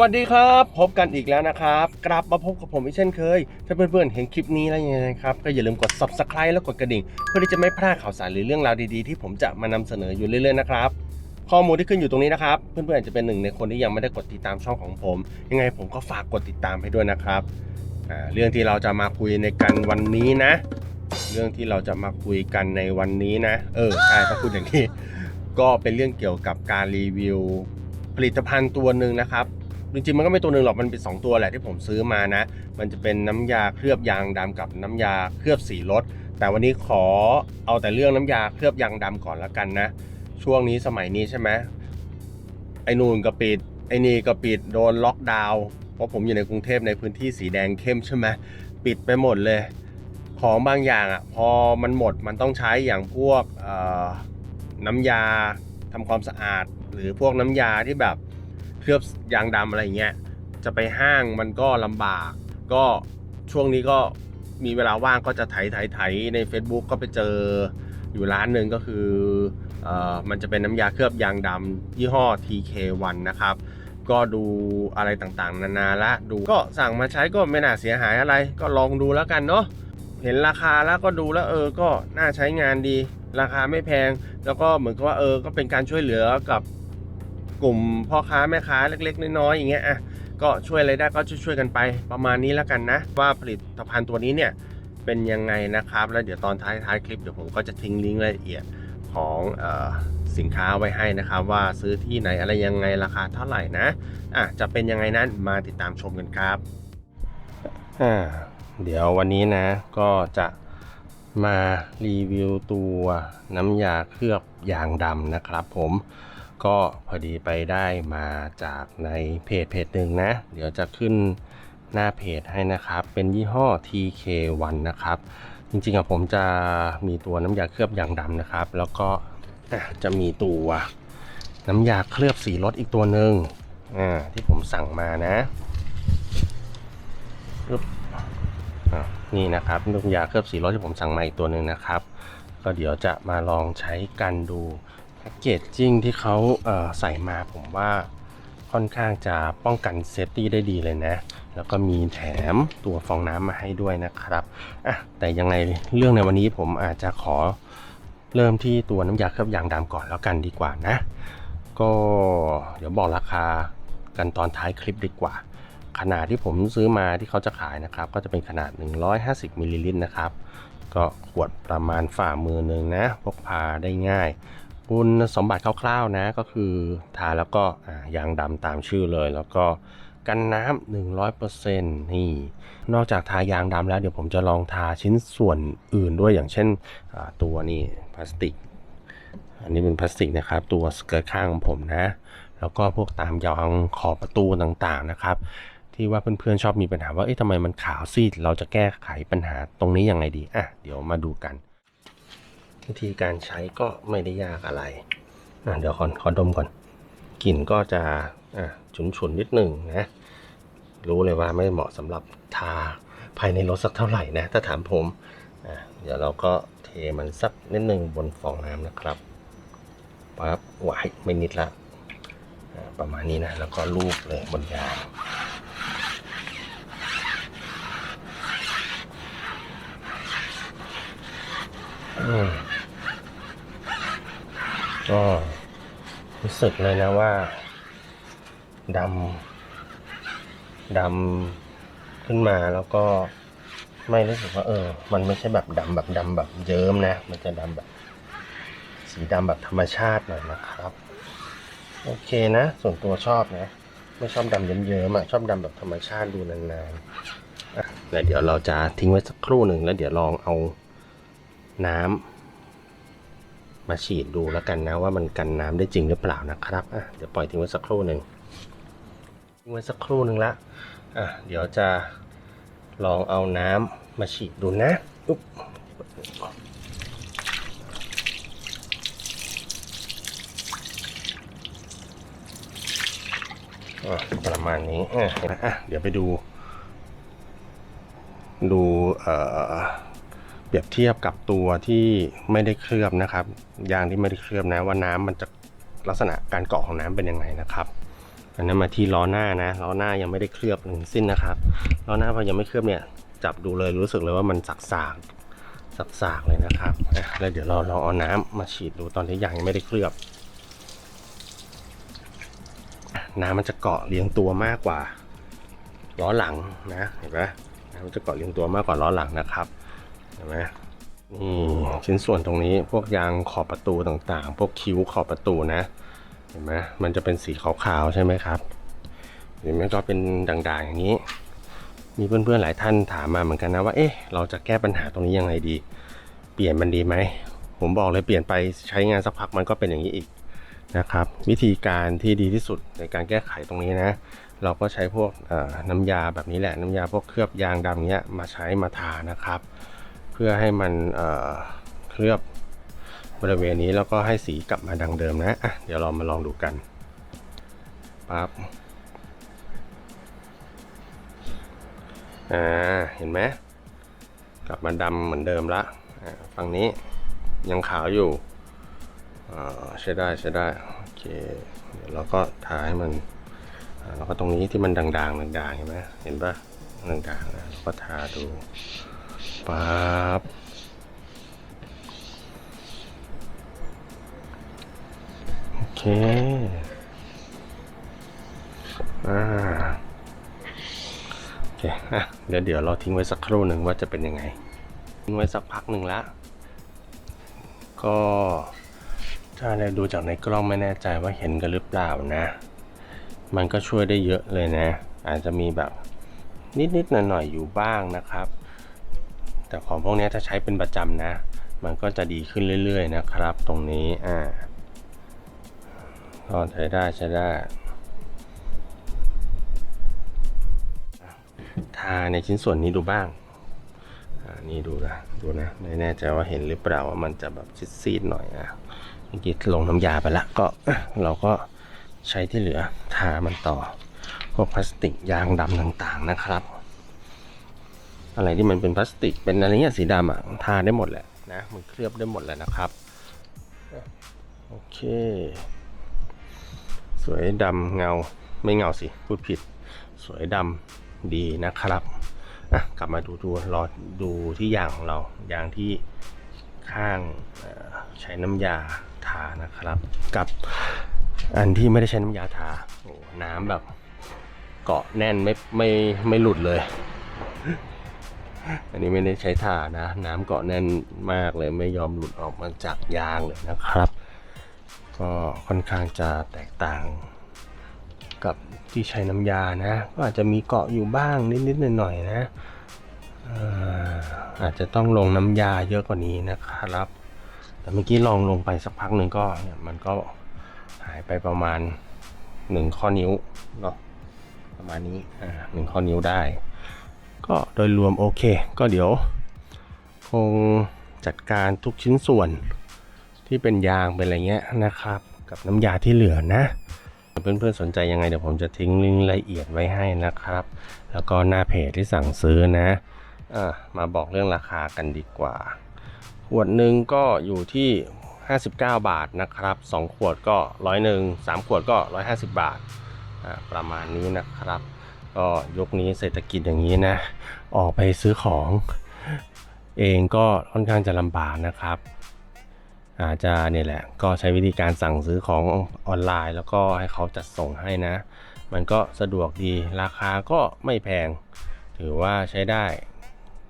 วัสดีครับ พบกันอีกแล้วนะครับ กลับมาพบกับผมอีกเช่นเคย ถ้าเพื่อนๆเห็นคลิปนี้แล้วยังไงครับ ก็อย่าลืมกด subscribe แล้วกดกระดิ่ง เพื่อที่จะไม่พลาดข่าวสารหรือเรื่องราวดีๆ ที่ผมจะมานำเสนออยู่เรื่อยๆนะครับข้อมูลที่ขึ้นอยู่ตรงนี้นะครับ เพื่อนๆอาจจะเป็นหนึ่งในคนที่ยังไม่ได้กดติดตามช่องของผม ยังไงผมก็ฝากกดติดตามให้ด้วยนะครับอ่าเรื่องที่เราจะมาคุยในกันวันนี้นะ เรื่องที่เราจะมาคุยกันในวันนี้นะ เออใช่ถ้าพูดอย่างนี้ก็เป็นเรื่องเกี่ยวกับการรีวิวผลิตภัณฑ์ตัวหนึ่งนะครับ จริงๆมันก็ไม่ตัวหนึ่งหรอกมันเป็น 2 ตัวแหละที่ผมซื้อมานะ มันจะเป็นน้ำยาเคลือบยางดำกับน้ำยาเคลือบสีรถ แต่วันนี้ขอเอาแต่เรื่องน้ำยาเคลือบยางดำก่อนละกันนะ ช่วงนี้สมัยนี้ใช่ไหมไอ้นูนก็ปิดไอ้นี่ก็ปิดโดนล็อกดาวน์เพราะผมอยู่ในกรุงเทพในพื้นที่สีแดงเข้มใช่ไหมปิดไปหมดเลย ของบางอย่างอะพอมันหมดมันต้องใช้อย่างพวกน้ำยาทำความสะอาด หรือพวกน้ำยาที่แบบ เคลือบยางดำอะไรเงี้ยจะไปห้างมันก็ลำบาก ก็ช่วงนี้ก็มีเวลาว่างก็จะไถไถไถใน Facebook ก็ไปเจออยู่ร้านหนึ่งก็คือเออมันจะเป็นน้ำยาเคลือบยางดำยี่ห้อ TK1 นะครับ ก็ดูอะไรต่างๆ นานาละดูก็สั่งมาใช้ก็ไม่น่าเสียหายอะไร ก็ลองดูแล้วกันเนาะเห็นราคาแล้วก็ดูแล้วเออก็น่าใช้งานดี ราคาไม่แพง แล้วก็เหมือนกับว่าเออก็เป็นการช่วยเหลือกับ กลุ่มพ่อค้าแม่ค้าเล็ก ๆ น้อยๆอย่างเงี้ยอะก็ช่วยอะไรได้ก็ช่วยๆกันไปประมาณนี้แล้วกันนะ ว่าผลิตภัณฑ์ตัวนี้เนี่ยเป็นยังไงนะครับ แล้วเดี๋ยวตอนท้ายๆคลิปเดี๋ยวผมก็จะทิ้งลิงก์รายละเอียดของออสินค้าไว้ให้นะครับ ว่าซื้อที่ไหนอะไรยังไงราคาเท่าไหร่นะอะจะเป็นยังไงนั้นมาติดตามชมกันครับอ่าเดี๋ยววันนี้นะก็จะมารีวิวตัวน้ำยาเคลือบยางดำนะครับผม ก็พอดีไปได้มาจากในเพจเพจหนึ่งนะ เดี๋ยวจะขึ้นหน้าเพจให้นะครับ เป็นยี่ห้อ TK1 นะครับ จริงๆอะผมจะมีตัวน้ำยาเคลือบยางดำนะครับ แล้วก็จะมีตัวน้ำยาเคลือบสีรถอีกตัวหนึ่งอ่ที่ผมสั่งมานะนี่นะครับน้ำยาเคลือบสีรถที่ผมสั่งมาอีกตัวหนึ่งนะครับ ก็เดี๋ยวจะมาลองใช้กันดู พ็กเกจจิ้งที่เขาเใส่มาผมว่าค่อนข้างจะป้องกันเซฟตี้ได้ดีเลยนะ แล้วก็มีแถมตัวฟองน้ำมาให้ด้วยนะครับอะแต่ยังไงเรื่องในวันนี้ผมอาจจะขอเริ่มที่ตัวน้ำยาเคลือบยางดำก่อนแล้วกันดีกว่านะ ก็เดี๋ยวบอกราคากันตอนท้ายคลิปดีกว่า ขนาดที่ผมซื้อมาที่เขาจะขายนะครับ ก็จะเป็นขนาด 150มิลลิลิตรนะครับ ก็ขวดประมาณฝ่ามือหนึ่งนะ พกพาได้ง่าย คุณสมบัติคร่าวๆนะก็คือทาแล้วก็ยางดำตามชื่อเลย แล้วก็กันน้ำ100%นี่นอกจากทายางดำแล้วเดี๋ยวผมจะลองทาชิ้นส่วนอื่นด้วยอย่างเช่นตัวนี่พลาสติก อันนี้เป็นพลาสติกนะครับ ตัวสเกิร์ตข้างของผมนะ แล้วก็พวกตามยางขอบประตูต่างๆนะครับที่ว่าเพื่อนๆชอบมีปัญหาว่า เอ๊ะทำไมมันขาวซีด เราจะแก้ไขปัญหาตรงนี้ยังไงดี อะ เดี๋ยวมาดูกัน วิธีการใช้ก็ไม่ได้ยากอะไรอะเดี๋ยวขอขอดมก่อนกลิ่นก็จะอะฉุนๆนิดหนึ่งนะ รู้เลยว่าไม่เหมาะสำหรับทาภายในรถสักเท่าไหร่นะ ถ้าถามผมอะเดี๋ยวเราก็เทมันสักนิดหนึ่งบนฟองน้ำนะครับปั๊บไหวไม่นิดละะประมาณนี้นะ แล้วก็ลูบเลยบนยางอืม ก็รู้สึกเลยนะว่าดำดำขึ้นมาแล้วก็ไม่รู้สึกว่าเออ มันไม่ใช่แบบดำแบบดำแบบเยิ้มนะ มันจะดำแบบ สีดำแบบธรรมชาติหน่อยนะครับ โอเคนะ ส่วนตัวชอบนะ ไม่ชอบดำเยิ้มๆอะชอบดำแบบธรรมชาติดูนานๆแล้วเดี๋ยวเราจะทิ้งไว้สักครู่หนึ่งแล้วเดี๋ยวลองเอาน้ำ มาฉีดดูแล้วกันนะว่ามันกันน้ำได้จริงหรือเปล่านะครับอะเดี๋ยวปล่อยทิ้งไว้สักครู่หนึ่งทิ้งไว้สักครู่หนึ่งละอะเดี๋ยวจะลองเอาน้ำมาฉีดดูนะอุ๊บประมาณนี้อะอะเดี๋ยวไปดู ดูเอ่อ เปรียบเทียบกับตัวที่ไม่ได้เคลือบนะครับ ยางที่ไม่ได้เคลือบนะว่าน้ำมันจะลักษณะการเกาะของน้ำเป็นยังไงนะครับอันนั้นมาที่ล้อหน้านะล้อหน้ายังไม่ได้เคลือบทั้งสิ้นนะครับล้อหน้าพอยังไม่เคลือบเนี่ยจับดูเลยรู้สึกเลยว่ามันสักสากสักสากเลยนะครับแล้วเดี๋ยวเราลองเอาน้ำมาฉีดดูตอนที่ยางยังไม่ได้เคลือบ น้ำมันจะเกาะเลี้ยงตัวมากกว่าล้อหลังนะเห็นไหมน้ำมันจะเกาะเลี้ยงตัวมากกว่าล้อหลังนะครับ เห็นไหมนี่ชิ้นส่วนตรงนี้พวกยางขอบประตูต่างๆ พวกคิ้วขอบประตูนะ เห็นไหมมันจะเป็นสีขาวๆใช่ไหมครับหรือไม่ก็เป็นด่างๆอย่างนี้ มีเพื่อนๆหลายท่านถามมาเหมือนกันนะว่า เอ๊ะ เราจะแก้ปัญหาตรงนี้ยังไงดี เปลี่ยนมันดีไหม ผมบอกเลยเปลี่ยนไปใช้งานสักพักมันก็เป็นอย่างนี้อีกนะครับ วิธีการที่ดีที่สุดในการแก้ไขตรงนี้นะ เราก็ใช้พวกน้ำยาแบบนี้แหละน้ำยาพวกเคลือบยางดำเนี้ยมาใช้มาทานะครับ เพื่อให้มันเเคลือบบริเวณนี้แล้วก็ให้สีกลับมาดังเดิมนะอะเดี๋ยวเรามาลองดูกันปั๊บอ่าเห็นไหมกลับมาดำเหมือนเดิมละฝั่งนี้ยังขาวอยู่อ่าใช้ได้ใช้ได้โอเคเดี๋ยวเราก็ทาให้มันอ่าแล้วก็ตรงนี้ที่มันด่างๆด่างๆเห็นไหมเห็นปะด่างๆนะเราก็ทาดู ปั๊บโอเค อ่า โอเคอะเดี๋ยวเดี๋ยวเราทิ้งไว้สักครู่หนึ่งว่าจะเป็นยังไง ทิ้งไว้สักพักหนึ่งละก็ถ้าเราดูจากในกล้องไม่แน่ใจว่าเห็นกันหรือเปล่านะ มันก็ช่วยได้เยอะเลยนะ อาจจะมีแบบนิดๆหน่อยๆอยู่บ้างนะครับ แต่ของพวกนี้ถ้าใช้เป็นประจำนะ มันก็จะดีขึ้นเรื่อย ๆ นะครับ ตรงนี้อ่าก็ใช้ได้ใช้ได้ทาในชิ้นส่วนนี้ดูบ้างอ่านี่ดูนะดูนะไม่แน่ใจว่าเห็นหรือเปล่าว่ามันจะแบบซีดๆหน่อยนะเมื่อกี้ลงน้ำยาไปละก็เราก็ใช้ที่เหลือทามันต่อพวกพลาสติกยางดำต่างๆนะครับ อะไรที่มันเป็นพลาสติก เป็นอะไรเงี้ยสีดำอะทาได้หมดแหละนะมันเคลือบได้หมดแหละนะครับ โอเค สวยดำเงาไม่เงาสิ พูดผิด สวยดำดีนะครับอะกลับมาดูดูรอดูที่ยางของเรายางที่ข้างใช้น้ำยาทานะครับ กับอันที่ไม่ได้ใช้น้ำยาทาโอ้น้ำแบบเกาะแน่นไม่ไม่ไม่หลุดเลย อันนี้ไม่ได้ใช้ทานะ น้ำเกาะแน่นมากเลยไม่ยอมหลุดออกมาจากยางเลยนะครับ ก็ค่อนข้างจะแตกต่างกับที่ใช้น้ำยานะ ก็อาจจะมีเกาะอยู่บ้างนิดๆหน่อยๆนะอาจจะต้องลงน้ำยาเยอะกว่านี้นะครับ แต่เมื่อกี้ลองลงไปสักพักหนึ่งก็เนี่ยมันก็หายไปประมาณหนึ่งข้อนิ้วเนาะประมาณนี้หนึ่งข้อนิ้วได้ ก็โดยรวมโอเค ก็เดี๋ยว คงจัดการทุกชิ้นส่วนที่เป็นยางเป็นอะไรเงี้ยนะครับ กับน้ำยาที่เหลือนะเพื่อนๆสนใจยังไงเดี๋ยวผมจะทิ้งลิงก์ละเอียดไว้ให้นะครับ แล้วก็หน้าเพจที่สั่งซื้อนะอะมาบอกเรื่องราคากันดีกว่า ขวดหนึ่งก็อยู่ที่ 59 บาทนะครับ 2 ขวดก็ร้อยหนึ่งสามขวดก็ 150 บาทอะประมาณนี้นะครับ ก็ยกนี้เศรษฐกิจอย่างนี้นะ ออกไปซื้อของเองก็ค่อนข้างจะลำบากนะครับ อาจจะเนี่ยแหละ ก็ใช้วิธีการสั่งซื้อของออนไลน์ แล้วก็ให้เขาจัดส่งให้นะ มันก็สะดวกดีราคาก็ไม่แพง ถือว่าใช้ได้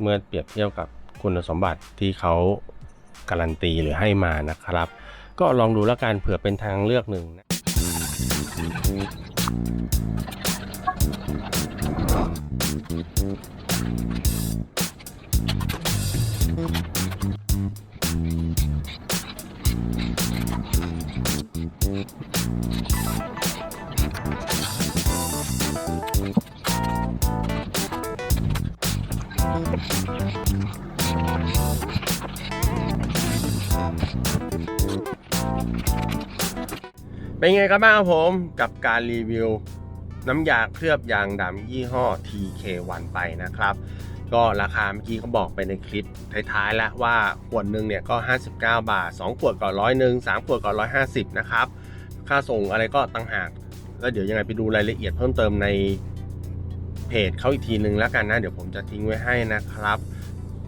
เมื่อเปรียบเทียบกับคุณสมบัติที่เขาการันตีหรือให้มานะครับ ก็ลองดูแล้วกันเผื่อเป็นทางเลือกหนึ่งนะ เป็นไงกันบ้างครับผมกับการรีวิว น้ำยาเคลือบยางดำยี่ห้อ TK1 ไปนะครับ ก็ราคาเมื่อกี้เขาบอกไปในคลิปท้ายๆ แล้วว่าขวดหนึ่งเนี่ยก็ 59 บาท 2 ขวดก็ร้อยหนึ่ง3ขวดก็150นะครับ ค่าส่งอะไรก็ต่างหาก แล้วเดี๋ยวยังไงไปดูรายละเอียดเพิ่มเติมในเพจเขาอีกทีนึงแล้วกันนะ เดี๋ยวผมจะทิ้งไว้ให้นะครับ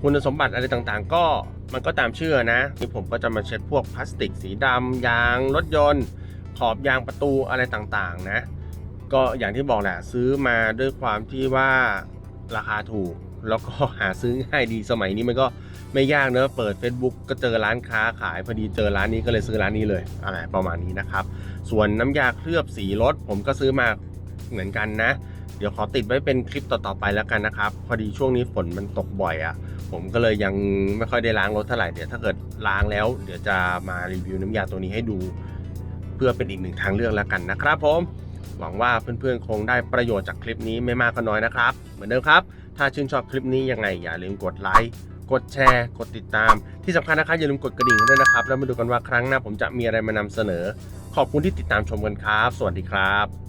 คุณสมบัติอะไรต่างๆ ก็มันก็ตามเชื่อนะนี่ผมก็จะมาเช็ดพวกพลาสติกสีดำยางรถยนต์ ขอบยางประตูอะไรต่างๆ นะ ก็อย่างที่บอกแหละซื้อมาด้วยความที่ว่าราคาถูก แล้วก็หาซื้อง่ายดีสมัยนี้มันก็ไม่ยากเนอะเปิด Facebook ก็เจอร้านค้าขายพอดีเจอร้านนี้ก็เลยซื้อร้านนี้เลยอะไรประมาณนี้นะครับ ส่วนน้ำยาเคลือบสีรถผมก็ซื้อมาเหมือนกันนะ เดี๋ยวขอติดไว้เป็นคลิปต่อๆไปแล้วกันนะครับ พอดีช่วงนี้ฝนมันตกบ่อยอะ่ะ ผมก็เลยยังไม่ค่อยได้ล้างรถเท่าไหร่เดี๋ยวถ้าเกิดล้างแล้ว เดี๋ยวจะมารีวิวน้ำยาตัวนี้ให้ดู เพื่อเป็นอีกหนึ่งทางเลือกแล้วกันนะครับผม หวังว่าเพื่อนๆ คงได้ประโยชน์จากคลิปนี้ไม่มากก็น้อยนะครับ เหมือนเดิมครับ ถ้าชื่นชอบคลิปนี้ยังไงอย่าลืมกดไลค์กดแชร์ กดติดตาม ที่สำคัญนะครับอย่าลืมกดกระดิ่งด้วยนะครับ แล้วมาดูกันว่าครั้งหน้าผมจะมีอะไรมานำเสนอ ขอบคุณที่ติดตามชมกันครับ สวัสดีครับ